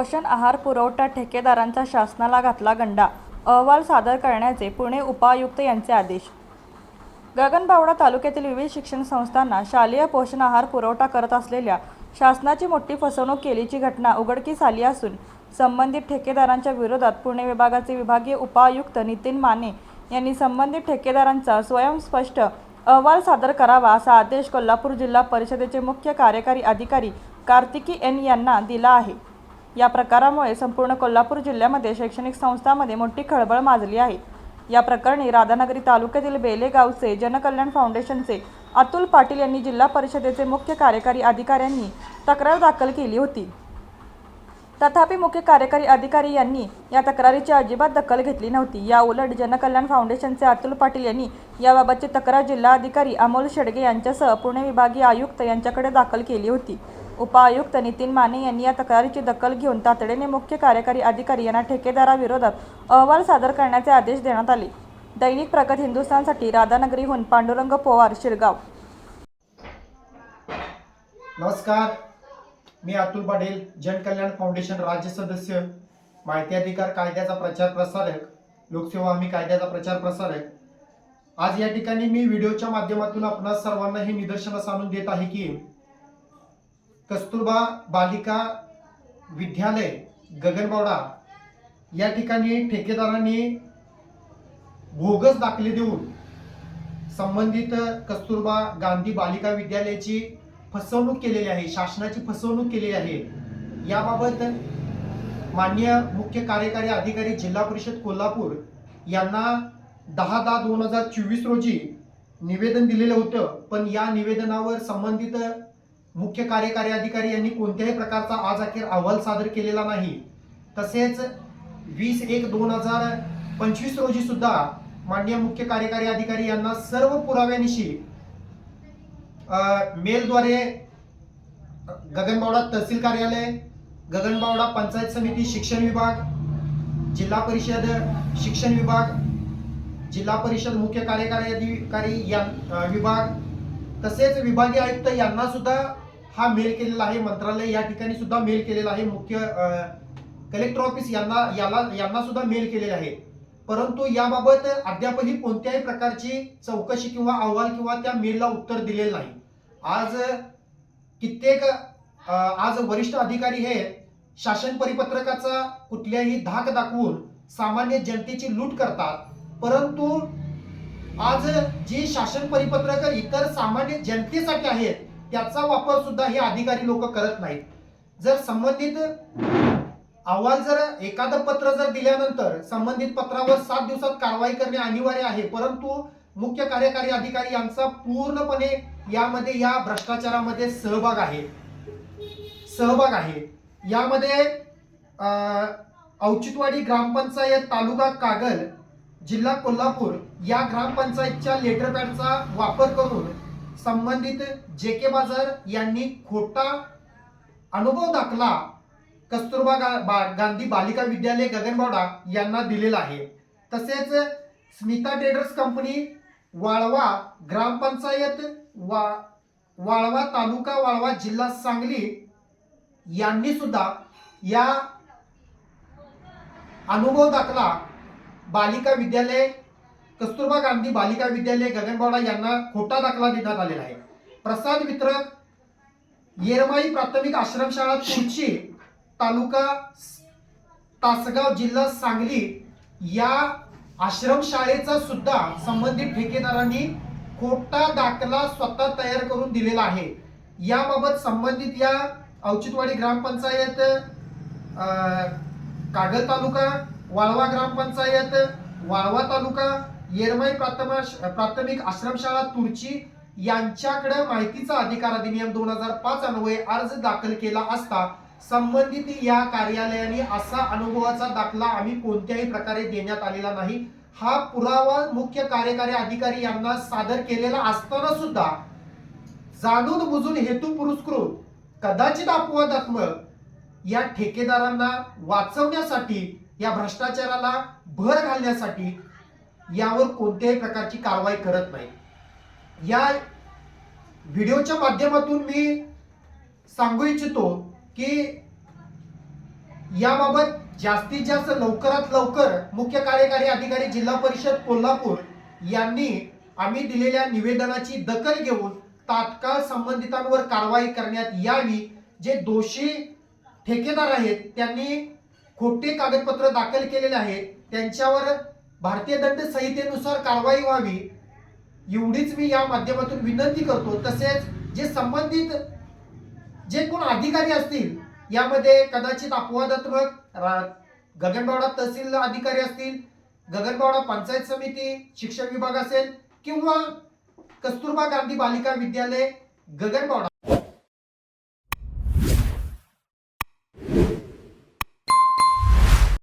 पोषण आहार पुरवठा ठेकेदारांचा शासनाला घातला गंडा अहवाल सादर करण्याचे पुणे उपायुक्त यांचे आदेश. गगनबावडा तालुक्यातील विविध शिक्षण संस्थांना शालेय पोषण आहार पुरवठा करत असलेल्या शासनाची मोठी फसवणूक केलीची घटना उघडकीस आली असून संबंधित ठेकेदारांच्या विरोधात पुणे विभागाचे विभागीय उपायुक्त नितीन माने यांनी संबंधित ठेकेदारांचा स्वयंस्पष्ट अहवाल सादर करावा असा आदेश कोल्हापूर जिल्हा परिषदेचे मुख्य कार्यकारी अधिकारी कार्तिकी एन यांना दिला आहे. या प्रकारामुळे संपूर्ण कोल्हापूर जिल्ह्यामध्ये शैक्षणिक संस्थांमध्ये मोठी खळबळ माजली आहे. या प्रकरणी राधानगरी तालुक्यातील बेलेगावचे जनकल्याण फाउंडेशनचे अतुल पाटील यांनी जिल्हा परिषदेचे मुख्य कार्यकारी अधिकाऱ्यांनी तक्रार दाखल केली होती. तथापि मुख्य कार्यकारी अधिकारी यांनी या तक्रारीची अजिबात दखल घेतली नव्हती. या उलट जनकल्याण फाउंडेशनचे अतुल पाटील यांनी याबाबतची तक्रार जिल्हाधिकारी अमोल शेडगे यांच्यासह पुणे विभागीय आयुक्त यांच्याकडे दाखल केली होती. उपायुक्त नितीन माने यांनी या तक्रारीची दखल घेऊन तातडीने मुख्य कार्यकारी अधिकारी यांना ठेकेदाराविरोधात अहवाल सादर करण्याचे आदेश देण्यात आले. दैनिक प्रगत हिंदुस्थानसाठी राधानगरीहून पांडुरंग पोवार शिरगाव. नमस्कार. मी अतुल पाटील जनकल्याण फाउंडेशन राज्य सदस्य माहिती अधिकार कायद्याचा प्रचार प्रसारक लोकसेवा हमी कायद्याचा प्रचार प्रसारक. आज या ठिकाणी मी व्हिडिओच्या माध्यमातून आपणा सर्वांना हे निदर्शनास आणून देत आहे की कस्तुरबा बालिका विद्यालय गगनबावडा. या ठिकाणी ठेकेदारांनी बोगस दाखले देऊन संबंधित कस्तुरबा गांधी बालिका विद्यालयाची फसवणूक केलेली आहे शासनाची फसवणूक केलेली आहे. याबाबत मान्य मुख्य कार्यकारी अधिकारी जिल्हा परिषद कोल्हापूर यांना दहा दहा दोन हजार चोवीस रोजी निवेदन दिलेलं होतं. पण या निवेदनावर संबंधित मुख्य कार्यकारी अधिकारी यांनी कोणत्याही प्रकारचा आज अखेर अहवाल सादर केलेला नाही. तसेच वीस एक दोन हजार पंचवीस रोजी सुद्धा माननीय मुख्य कार्यकारी अधिकारी यांना सर्व पुराव्यानिशी मेलद्वारे गगनबावडा तहसील कार्यालय गगनबावडा पंचायत समिती शिक्षण विभाग जिल्हा परिषद शिक्षण विभाग जिल्हा परिषद मुख्य कार्यकारी अधिकारी या विभाग तसेच विभागीय आयुक्त यांना सुद्धा हा मेल केलेला आहे. मंत्रालय या ठिकाणी सुद्धा मेल केलेला आहे. मुख्य कलेक्टर ऑफिस यांना याला यांना सुद्धा मेल केलेला आहे. परंतु याबाबत अद्यापही कोणत्याही प्रकारची चौकशी किंवा अहवाल किंवा त्या मेलला उत्तर दिलेलं नाही. आज कित्येक आज वरिष्ठ अधिकारी हे शासन परिपत्रकाचा कुठल्याही धाक दाखवून सामान्य जनतेची लूट करतात. परंतु आज जी शासन परिपत्रक इतर सामान्य जनतेसाठी आहेत त्याचा वापर सुद्धा हे अधिकारी लोक करत नाहीत. जर संबंधित अहवाल जर एखादं पत्र जर दिल्यानंतर संबंधित पत्रावर सात दिवसात कारवाई करणे अनिवार्य आहे परंतु मुख्य कार्यकारी अधिकारी यांचा पूर्णपणे यामध्ये या भ्रष्टाचारामध्ये सहभाग आहे. सहभाग आहे. यामध्ये औचितवाडी ग्रामपंचायत तालुका कागल जिल्हा कोल्हापूर या ग्रामपंचायतच्या लेटर पॅडचा वापर करून संबंधित जे के बाजार यांनी खोटा अनुभव दाखला कस्तुरबा गा- बा- गांधी बालिका विद्यालय गगनबावडा यांना दिलेला आहे. तसेच स्मिता ट्रेडर्स कंपनी वाळवा ग्रामपंचायत वा वाळवा तालुका वाळवा जिल्हा सांगली यांनी सुद्धा या अनुभव दाखला बालिका विद्यालय कस्तुरबा गांधी बालिका विद्यालय गगनबावडा यांना खोटा दाखला देण्यात आलेला आहे. प्रसाद वितरक येरमाई प्राथमिक आश्रमशाळा तुळशी तालुका तासगाव जिल्हा सांगली या आश्रमशाळेचा सुद्धा संबंधित ठेकेदारांनी खोटा दाखला स्वतः तयार करून दिलेला आहे. याबाबत संबंधित या औचितवाडी ग्रामपंचायत कागल तालुका वाळवा ग्रामपंचायत वाळवा तालुका येरमाई प्राथमिक प्राथमिक आश्रमशाळा तुर्ची यांच्याकडे माहितीचा अधिकार अधिनियम दोन हजार पाच अन्वये अर्ज दाखल केला असता संबंधित या कार्यालयाने असा अनुभवाचा दाखला आम्ही कोणत्याही प्रकारे देण्यात आलेला नाही. हा पुरावा मुख्य कार्यकारी अधिकारी यांना सादर केलेला असताना सुद्धा जाणून बुजून हेतू पुरस्कृत कदाचित अपवादात्मक या ठेकेदारांना वाचवण्यासाठी या भ्रष्टाचाराला भर घालण्यासाठी यावर कोणत्याही प्रकारची कारवाई करत नाही. या व्हिडिओच्या माध्यमातून मी सांगू इच्छितो की याबाबत जास्तीत जास्त लवकरात लवकर मुख्य कार्यकारी अधिकारी जिल्हा परिषद कोल्हापूर यांनी आम्ही दिलेल्या निवेदनाची दखल घेऊन तात्काळ संबंधितांवर कारवाई करण्यात यावी जे दोषी ठेकेदार आहेत त्यांनी खोटे कागदपत्र दाखल केलेले आहेत त्यांच्यावर भारतीय दंड संहितेनुसार कारवाई व्हावी. एवढीच मी या माध्यमातून विनंती करतो. तसेच जे संबंधित जे कोण अधिकारी असतील यामध्ये कदाचित अपवादात्मक रा- गगनबावडा तहसील अधिकारी असतील गगनबावडा पंचायत समिती शिक्षण विभाग असेल किंवा कस्तुरबा गांधी बालिका विद्यालय गगनबावडा.